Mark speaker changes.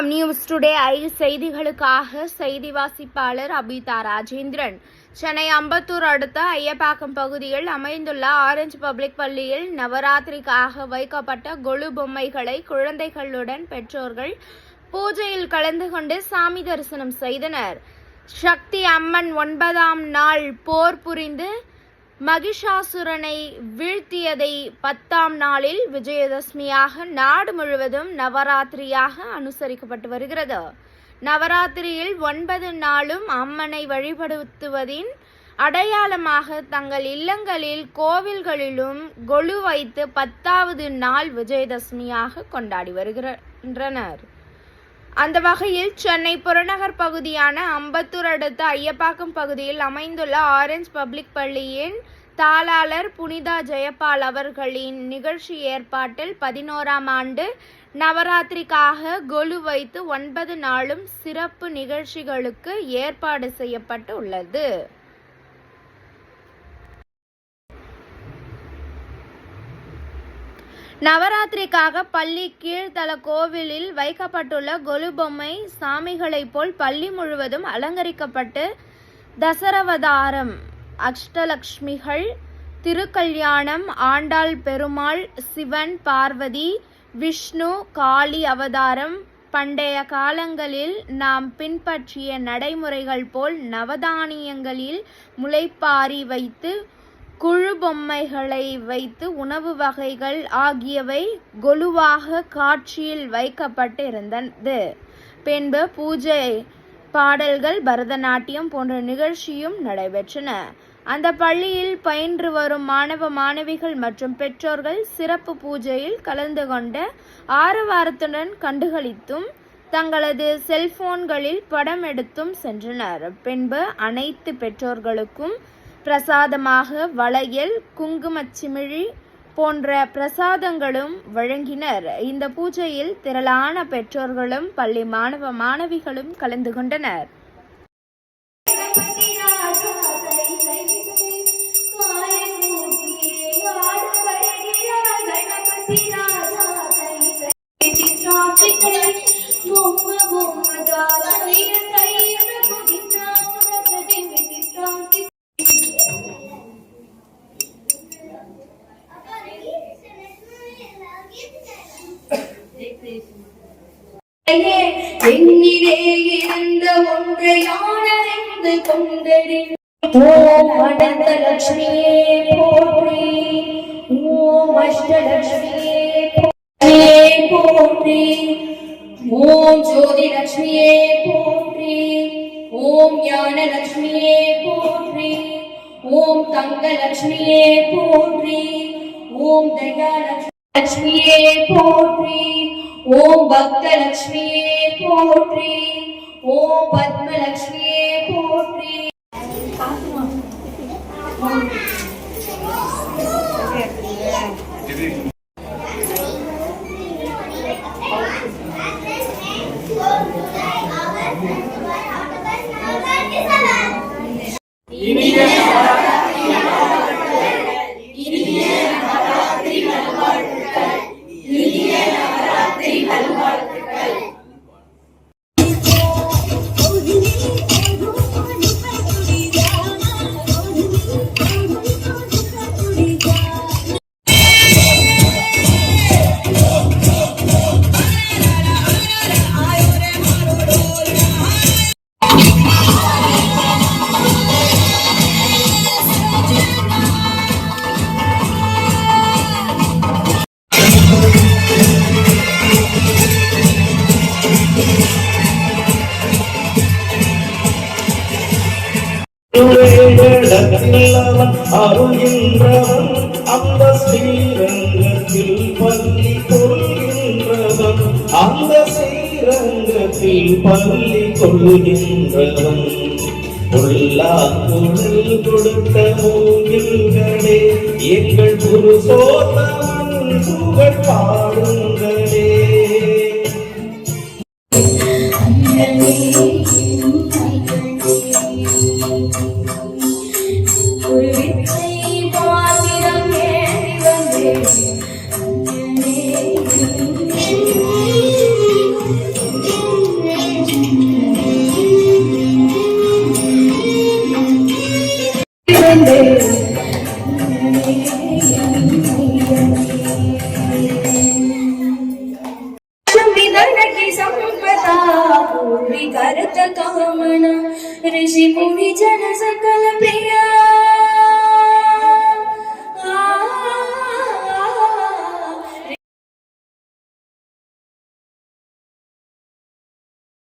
Speaker 1: வணக்கம் news today I செய்திகளுக்காக செய்தி வாசிப்பாளர் அபிதா ராஜேந்திரன். சென்னை அம்பத்தூர் அடுத்த ஐயப்பாக்கம் பகுதியில் அமைந்துள்ள ஆரஞ்சு பப்ளிக் பள்ளியில் நவராத்திரிக்காக வைக்கப்பட்ட கொலு பொம்மைகளை குழந்தைகளுடன் பெற்றோர்கள் பூஜையில் கலந்து கொண்டு சாமி தரிசனம் செய்தனர். சக்தி அம்மன் ஒன்பதாம் நாள் போர் புரிந்து மகிஷாசுரனை வீழ்த்தியதை பத்தாம் நாளில் விஜயதசமியாக நாடு முழுவதும் நவராத்திரியாக அனுசரிக்கப்பட்டு வருகிறது. நவராத்திரியில் ஒன்பது நாளும் அம்மனை வழிபடுத்துவதின் அடையாளமாக தங்கள் இல்லங்களில் கோவில்களிலும் கொலு வைத்து பத்தாவது நாள் விஜயதசமியாக கொண்டாடி வருகின்றனர் அந்த வகையில் சென்னை புறநகர் பகுதியான அம்பத்தூர் அடுத்த ஐயப்பாக்கம் பகுதியில் அமைந்துள்ள ஆரஞ்ச் பப்ளிக் பள்ளியின் தாளாளர் புனிதா ஜெயபால் அவர்களின் நிகழ்ச்சி ஏற்பாட்டில் பதினோராம் ஆண்டு நவராத்திரிக்காக கொலு வைத்து ஒன்பது நாளும் சிறப்பு நிகழ்ச்சிகளுக்கு ஏற்பாடு செய்யப்பட்டு உள்ளது. நவராத்திரிக்காக பள்ளி கீழ்த்தல கோவிலில் வைக்கப்பட்டுள்ள கொலு பொம்மை சாமிகளைப் போல் பள்ளி முழுவதும் அலங்கரிக்கப்பட்டு தசரவதாரம் அஷ்டலக்ஷ்மிகள் திருக்கல்யாணம் ஆண்டாள் பெருமாள் சிவன் பார்வதி விஷ்ணு காளி அவதாரம். பண்டைய காலங்களில் நாம் பின்பற்றிய நடைமுறைகள் போல் நவதானியங்களில் முளைப்பாரி வைத்து குழு பொம்மைகளை வைத்து உணவு வகைகள் ஆகியவை கொலுவாக காட்சியில் வைக்கப்பட்டிருந்தது. பின்பு பூஜை பாடல்கள் பரதநாட்டியம் போன்ற நிகழ்ச்சியும் நடைபெற்றன. அந்த பள்ளியில் பயின்று வரும் மாணவ மாணவிகள் மற்றும் பெற்றோர்கள் சிறப்பு பூஜையில் கலந்து கொண்ட ஆரவாரத்துடன் கண்டுகளித்தும் தங்களது செல்போன்களில் படம் எடுத்தும் சென்றனர். பின்பு அனைத்து பெற்றோர்களுக்கும் பிரசாதமாக வளையல் குங்குமச்சிமிழி போன்ற பிரசாதங்களும் வழங்கினர். இந்த பூஜையில் திரளான பெற்றோர்களும் பள்ளி மாணவ மாணவிகளும் கலந்து கொண்டனர்.
Speaker 2: என்னிலே இருந்த ஒன்றை ஆனறிந்து ஓம் அனந்த போற்றி ஓம் அஷ்டலட்சுமியே போற்றி ஓம் ஜோதி லட்சுமியே போற்றி ஓம் ஞான லட்சுமியே போற்றி ஓம் தங்க லட்சுமியே போற்றி ஓம் தயா லட்சுமியே போற்றி ஓம் பக்த லட்சுமியே போற்றி ஓம் பத்ம லட்சுமியே போற்றி
Speaker 3: இடத்தில்லவன் அருகின்றவன் அந்த ஸ்ரீரங்கத்தில் பள்ளி கொள்கின்றவன் அந்த ஸ்ரீரங்கத்தில் பள்ளி கொள்கின்றவன் பொல்லாக்குழல் கொடுத்த மூங்கில்களே எங்கள் புருஷோத்தமன் புகழ் பாடுங்களே. ஒரு வித்தை மாத்திரம் ஏறி வந்தேன்.